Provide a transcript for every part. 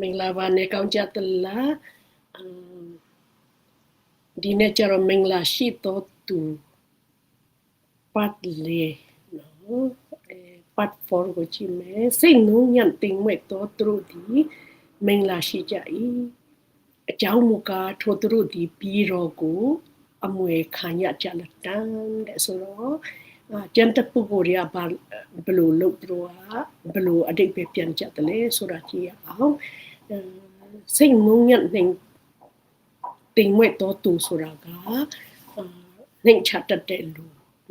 မင်္ဂလာပါနေကောင်းကြသလားအမ်ဒီနေ့ကျတော့မင်္ဂလာရှိတော်သူပတ်လေနော်အဲပတ်ဖော်ကိုကြည့်မယ်စိတ်နှုံးညံ့တင်မဲ့တော်သူတို့ဒီမင်္ဂလာရှိကြ၏အကြောင်းမူကားထိုသူတို့ဒီပြီးတော့ကိုအမွေခံရကြလတန်တဲ့ဆိုတော့အာကျန်တပုဂ္ဂိုလ်တွေကဘာဘယ်လိုလုပ်သူတို့ကဘယ်လိုအတိတ်ပဲပြန်ကြတယ်လဲဆိုတာကြည့်ရအောင်အဲ စိတ်နှုံးညံ့တင်တင်မဲ့တော်သူဆိုတာကအာနှိမ်ချတတ်တဲ့လူ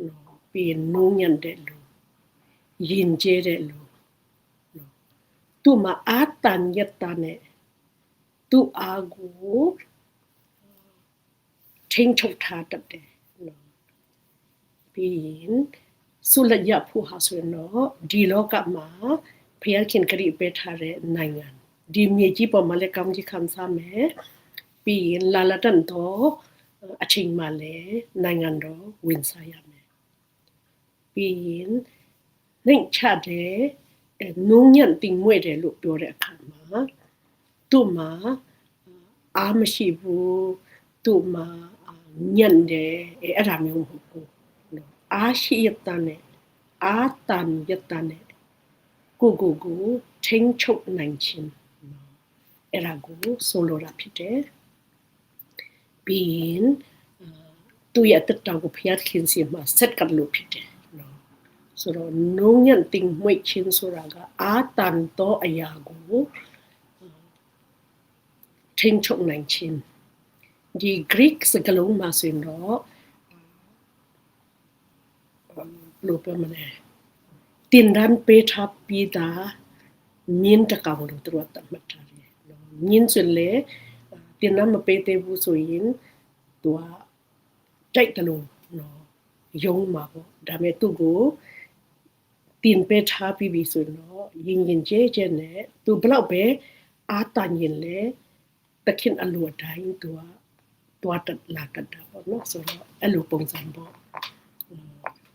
နော်ပြီးရင်နှုံးညံ့တဲ့လူယဉ်ကျေးတဲ့လူနော်သူ့မှာအာတန်ယတနဲ့သူ့အာကိုထိန်ချုပ်ထားတတ်တယ်နော်ပြီးရင်ဆုလရဖို့ဟာဆိုရင်တော့ဒီလောကမှာဖျားခင်ကတိပေးထားတဲ့နိုင်ငံ ဒီမြေကြီးပေါ်မှာလည်းကောင်းကြီးခံစားမယ်ပြီးရင်လာလတန်တော့အချိန်မှလည်းနိုင်ငံတော်ဝင်စားရမယ်ပြီးရင်နှိမ်ချတဲ့နုံညံ့တင်မွေ့တယ်လို့ပြောတဲ့အခါမှာသူ့မှာအားမရှိဘူးသူ့မှာညံ့တယ်အဲ့ဒါမျိုးမဟုတ်ဘူးနော်အားရှိရတဲ့နဲ့အားတန်ရတဲ့နဲ့ကိုကိုကိုထိန်းချုပ်နိုင်ခြင်းနော် အဲ့ဒါကိုဆိုလိုတာဖြစ်တယ်ပြီးရင်သူရဲ့တက်တော်ကိုဖျားခင်စီမှာဆက်ကပ်လို့ဖြစ်တယ်နော်ဆိုတော့နုံညံ့တင်မွေ့ခြင်းဆိုတာကအာတန်တော့အရာကိုထိန်းချုပ်နိုင်ခြင်းဒီ Greek စကားလုံးမှာဆိုရင်တော့ဘယ်လိုပြောမလဲတင်ရန်ပေးထားပြီးတာမြင်းတကောင်လို့သူတို့တတ်မှတ်ထားတယ် နော်မြင်းဆိုလေတင်ရန်မပေးသေးဘူးဆိုရင်သူကတိုက်တယ်လို့နော်ယုံမှာပေါ့ဒါပေမဲ့သူ့ကိုတင်ပေးထားပြီးပြီဆိုတော့ရင်ရင်ကျဲကျဲနဲ့သူဘလောက်ပဲအာတန်ရင်လေတခင်အလိုတိုင်းသူကတွားတက်လာတက်တာပေါ့နော်ဆိုတော့အဲ့လိုပုံစံပေါ့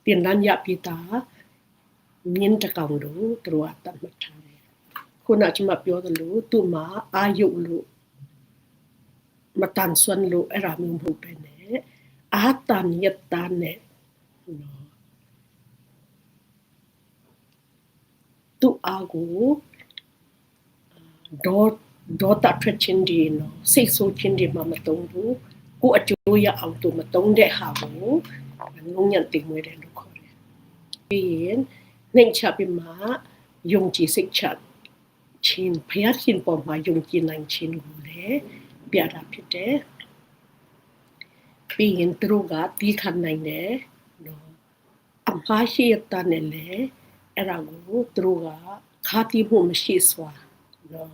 ပြင်လန်းရပြတာမြင်းတကောင်တို့သူကတတ်မှတ်ထားတယ် ခုနကကျွန်မပြောသလိုသူ့မှာအာယုလို့မတန်ဆွမ်းလို့အဲ့ဒါမျိုးမဟုတ်ပဲနဲ့အာတန်ယတန်နဲ့နော်သူ့အာကိုဒေါ်ဒေါ်တာထွက်ချင်းဒီနော်စိတ်ဆိုးချင်းဒီမှမတုံးဘူးကိုအကျိုးရအောင်သူမတုံးတဲ့ဟာကိုငုံညံ့တင်မွေးတယ်လို့ခေါ်တယ်ပြီးရင်နှိမ်ချပြီးမှယုံကြည်စိတ်ချ ချင်းဖျားရှင်ပေါ်မှာယုံကြည်နိုင်ခြင်းကိုလည်းပြတာဖြစ်တယ်ပြီးရင်သူတို့ကတီးခံနိုင်တယ်နော်အမှားရှိရတဲ့နဲ့လေအဲ့ဒါကိုသူတို့ကခါတိမှုမရှိစွာနော်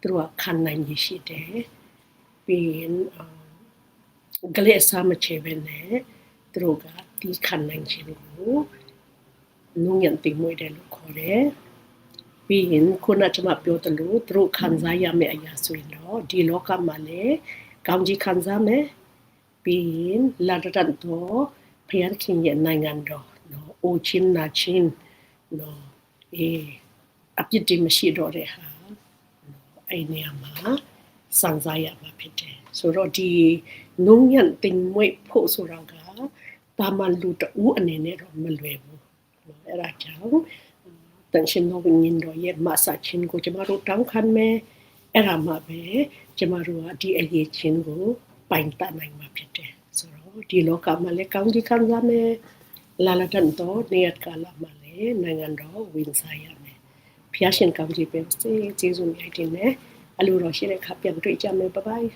သူတို့ကခံနိုင်ရရှိတယ်ပြီးရင်ဂလက်စားမချေပဲနဲ့သူတို့ကတီးခံနိုင်ခြင်းကိုနုံညံတင်မွေးတယ်လို့ခေါ်တယ် ပြီးရင်ခုနကကျွန်မပြောသလိုသူတို့ခံစားရမယ့်အရာဆိုရင်တော့ဒီလောကမှာလည်းကောင်းကြီးခံစားမယ်ပြီးရင်လာတတ်တော့ဖျားခင်ရဲ့နိုင်ငံတော်နော်အိုချင်းနာချင်းနော်အေးအပြစ်တွေမရှိတော့တဲ့ဟာအဲ့နေရာမှာစံစားရမှာဖြစ်တယ်ဆိုတော့ဒီနုံညံ့တင်မွေ့ဖို့ဆိုတော့ကတာမန်လူတူအနေနဲ့တော့မလွယ်ဘူးအဲ့ဒါကြောင့် တန်ရှင်တော်ဝိညာဉ်တော်ရဲ့မဆာချင်းကိုကျမတို့တောင်းခံမယ်အဲ့ဒါမှပဲကျမတို့ကဒီအရေးချင်းကိုပိုင်တတ်နိုင်မှာဖြစ်တယ်ဆိုတော့ဒီလောကမှာလည်းကောင်းကြီးခံစားမယ်လာလာတန်တော့နေရကလာမှာလည်းနိုင်ငံတော်ဝင်စားရမယ်ဖျားရှင်ကောင်းကြီးပဲစေကျေးဇူးများတင်တယ်အလိုတော်ရှိတဲ့ခါပြန်တွေ့ကြမယ်ဘိုင်ဘိုင်